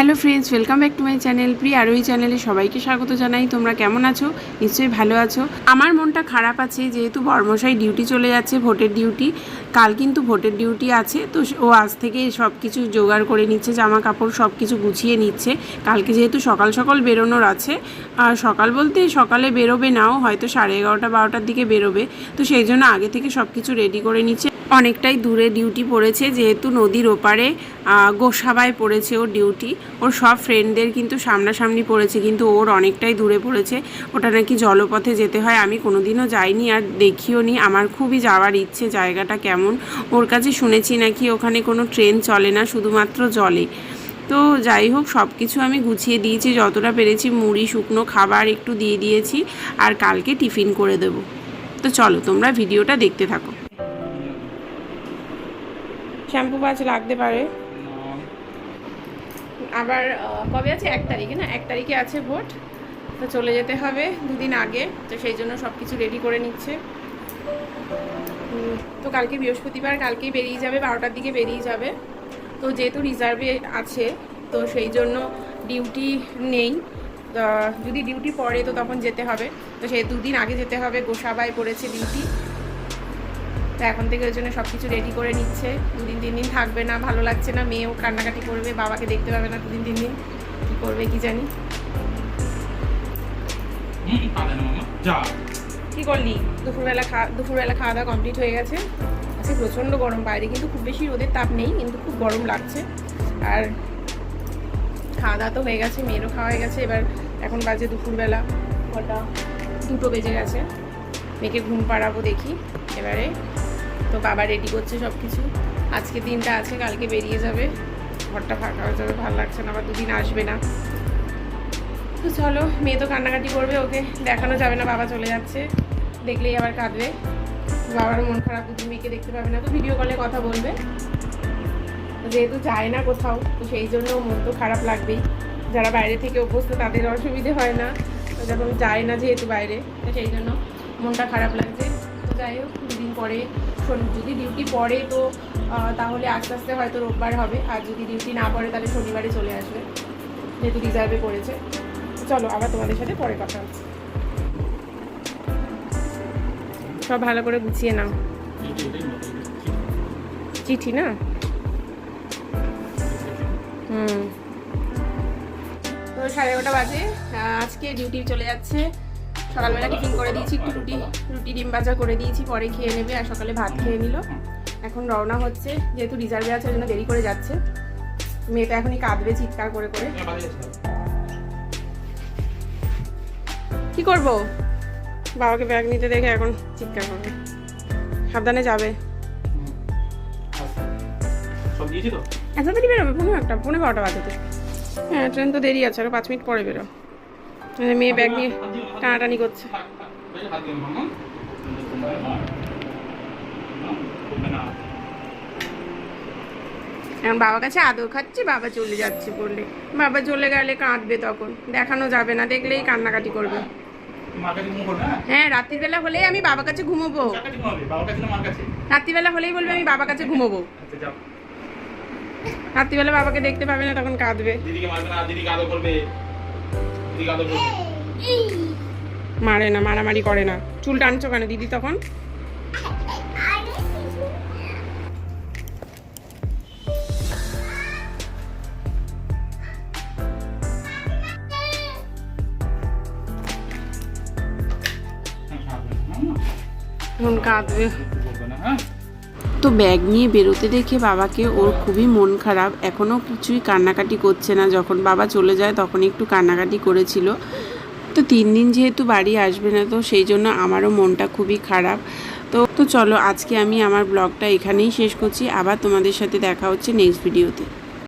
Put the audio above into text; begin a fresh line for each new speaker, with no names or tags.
Hello friends welcome back to my channel pre আর ওই চ্যানেলে সবাইকে স্বাগত জানাই। তোমরা কেমন আছো? নিশ্চয়ই ভালো আছো। আমার মনটা খারাপ আছে, যেহেতু বর্মশাই ডিউটি চলে যাচ্ছে, ভোটের ডিউটি কাল কিন্তু ভোটের ডিউটি আছে, তো ও আজ থেকে সব কিছু জোগাড় করে নিচ্ছে জামা কাপড় সব কিছু গুছিয়ে নিচ্ছে। কালকে যেহেতু সকাল সকাল বেরোনোর আছে, আর সকাল বলতে সকালে বেরোবে নাও, হয়তো সাড়ে এগারোটা, বারোটার দিকে বেরোবে। তো সেই জন্য আগে থেকে সব কিছু রেডি করে নিচ্ছে। অনেকটাই দূরে ডিউটি পড়েছে, যেহেতু নদীর ওপারে গোসাবায় পড়েছে ওর ডিউটি ওর সব ফ্রেন্ডদের কিন্তু সামনাসামনি পড়েছে, কিন্তু ওর অনেকটাই দূরে পড়েছে। ওটা নাকি জলপথে যেতে হয়, আমি কোনোদিনও যাইনি আর দেখিও নি। আমার খুবই যাওয়ার ইচ্ছে, জায়গাটা কেমন। ওর কাছে শুনেছি নাকি ওখানে কোনো ট্রেন চলে না, শুধুমাত্র জলে। তো যাই হোক সব কিছু আমি গুছিয়ে দিয়েছি, যতটা পেরেছি মুড়ি, শুকনো খাবার একটু দিয়ে দিয়েছি, আর কালকে টিফিন করে দেবো। তো চলো, তোমরা ভিডিওটা দেখতে থাকো। শ্যাম্পু বাজ লাগতে পারে। আবার কবে আছে? এক তারিখে না? এক তারিখে আছে ভোট। তো চলে যেতে হবে দুদিন আগে। তো সেই জন্য সব কিছু রেডি করে নিচ্ছে। তো কালকে বৃহস্পতিবার, কালকেই বেরিয়ে যাবে, বারোটার দিকে বেরিয়ে যাবে। তো যেহেতু রিজার্ভে আছে, তো সেই জন্য ডিউটি নেই। যদি ডিউটি পড়ে, তো তখন যেতে হবে। তো সেই দুদিন আগে যেতে হবে। গোসাবায় পড়েছে ডিউটি তো এখন থেকে ওই জন্য সব কিছু রেডি করে নিচ্ছে। দুদিন তিন দিন থাকবে না ভালো লাগছে না। মেয়েও কান্নাকাটি করবে বাবাকে দেখতে পাবে না দুদিন তিন দিন। কী করবে কি জানি। কী করলি? দুপুরবেলা খাওয়া দুপুরবেলা খাওয়া দাওয়া কমপ্লিট হয়ে গেছে। আজকে প্রচণ্ড গরম বাইরে কিন্তু খুব বেশি রোদের তাপ নেই কিন্তু খুব গরম লাগছে। আর খাওয়া দাওয়া তো হয়ে গেছে মেয়েরও খাওয়া হয়ে গেছে। এবার এখন বাজে দুপুরবেলা কটা? দুটো বেজে গেছে। মেয়েকে ঘুম পাড়াবো দেখি এবারে তো বাবা রেডি করছে সব কিছু আজকে দিনটা আছে, কালকে বেরিয়ে যাবে। ঘরটা ফাঁকা হয়ে যাবে, ভালো লাগছে না, আবার দুদিন আসবে না। তো চলো, মেয়ে তো কান্নাকাটি করবে ওকে, দেখানো যাবে না, বাবা চলে যাচ্ছে। দেখলেই আবার কাঁদবে। বাবার মন খারাপ দুদিন মেয়েকে দেখতে পাবে না, তো ভিডিও কলে কথা বলবে। যেহেতু যায় না কোথাও, তো সেই জন্য মন তো খারাপ লাগবেই। যারা বাইরে থেকে অভ্যস্ত, তাদের অসুবিধে হয় না। যখন যায় না যেহেতু বাইরে, তো সেই জন্য মনটা খারাপ লাগছে। যাই হোক, দুদিন পরে যদি ডিউটি পড়ে তো তাহলে আস্তে আস্তে হয়তো রোববার হবে। আর যদি ডিউটি না পড়ে, তাহলে শনিবারে চলে আসবে, যেহেতু রিজার্ভে পড়েছে। চলো, আবার তোমাদের সাথে পরে কথা সব ভালো করে গুছিয়ে নাও। চিঠি না? হুম। তো সাড়ে এগারোটা বাজে। আজকে ডিউটি চলে যাচ্ছে। সকালবেলা টিফিন করে দিয়েছি একটু রুটি রুটি ডিম ভাজা করে দিয়েছি পরে খেয়ে নেবে আর সকালে ভাত খেয়ে নিল। এখন রওনা হচ্ছে যেহেতু রিজার্ভে আছে ওই জন্য দেরি করে যাচ্ছে। মেয়েটা এখনই কাঁদবে চিৎকার করে করে। কি করব? বাবাকে ব্যাগ নিতে দেখে এখন চিৎকার করবে। সাবধানে যাবে। এত দেরি বেরোবে? পনেরো একটা পনেরো বারোটা বাজে তো। হ্যাঁ ট্রেন তো দেরি আছে আরও পাঁচ মিনিট পরে বেরো মেয়ে ব্যাগ নিয়ে টানাটানি করছে। এখন বাবার কাছে আদর খাচ্ছে, বাবা চলে যাচ্ছে বললে। বাবা চলে গেলে কাঁদবে তখন, দেখানো যাবে না, দেখলেই কান্নাকাটি করবে। হ্যাঁ রাত্রিবেলা হলেই আমি বাবার কাছে ঘুমোবো। রাত্রিবেলা হলেই বলবে আমি বাবার কাছে ঘুমোবো। রাত্রিবেলা বাবাকে দেখতে পাবে না, তখন কাঁদবে।
দিদিকে মারবে না করবে
মারে না মারামারি করে না। চুল টানছো কেন দিদি তখন?
হ্যাঁ, কাঁদবে
এখন কাঁদবে।
হ্যাঁ?
তো ব্যাগ নিয়ে বেরোতে দেখে বাবাকে ওর খুবই মন খারাপ। এখনও কিছুই কান্নাকাটি করছে না। যখন বাবা চলে যায় তখন একটু কান্নাকাটি করেছিল। তো তিন দিন যেহেতু বাড়ি আসবে না তো সেই জন্য আমারও মনটা খুবই খারাপ। তো তো চলো আজকে আমি আমার ব্লগটা এখানেই শেষ করছি। আবার তোমাদের সাথে দেখা হচ্ছে নেক্সট ভিডিওতে